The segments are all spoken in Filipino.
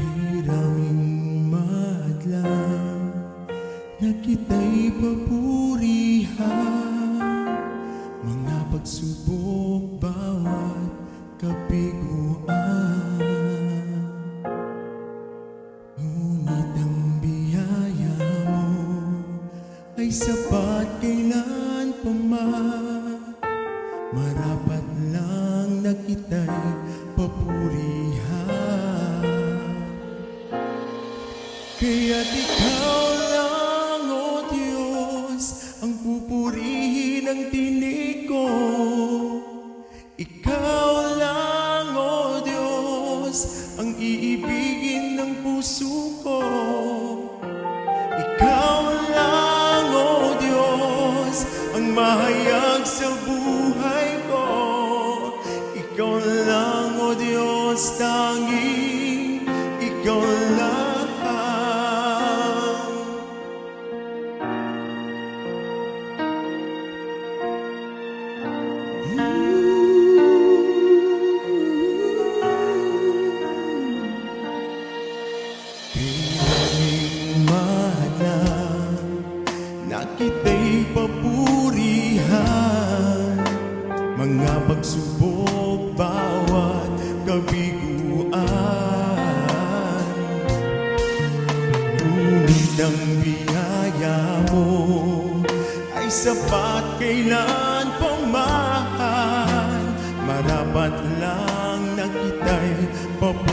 Hirang madlang na kita'y Mga pagsubok bawat kabiguan Ngunit ang biyaya mo ay sapat kailan Marapat lang na kita'y papurihan. Kaya't ikaw lang, O Diyos, ang pupurihin ng tinig ko. Ikaw lang, O Diyos, ang iibigin ng puso ko. Ikaw lang, O Diyos, ang mahayag sa buhay ko. Ikaw lang, O Diyos, tanging Ang biyaya mo ay sapat kailan pa man Marapat lang na kita'y papurihan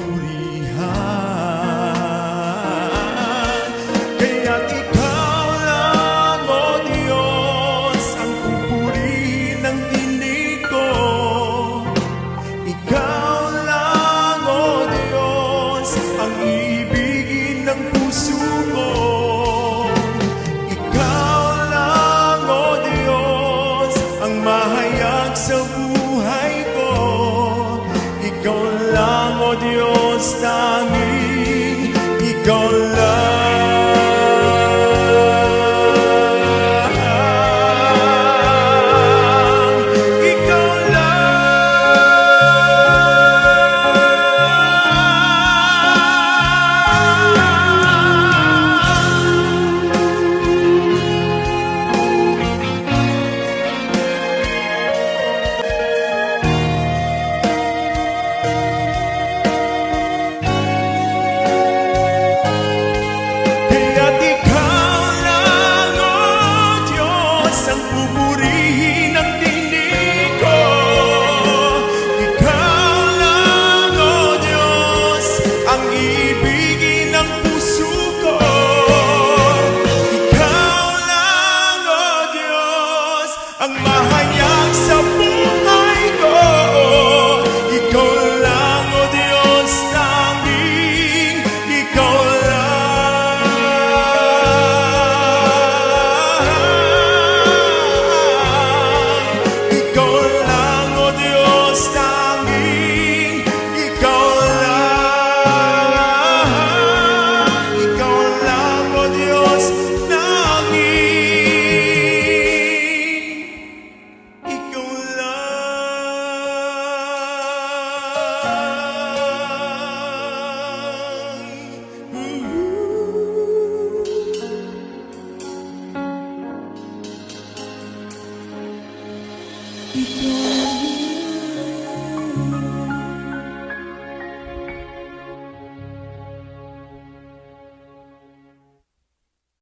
lang, O Diyos, ang pupurihin ng tinig ko. Ikaw lang, O Diyos, ang ibigin ng puso ko. Ikaw lang, O Diyos, ang mahayag sa buhay lang. Ikaw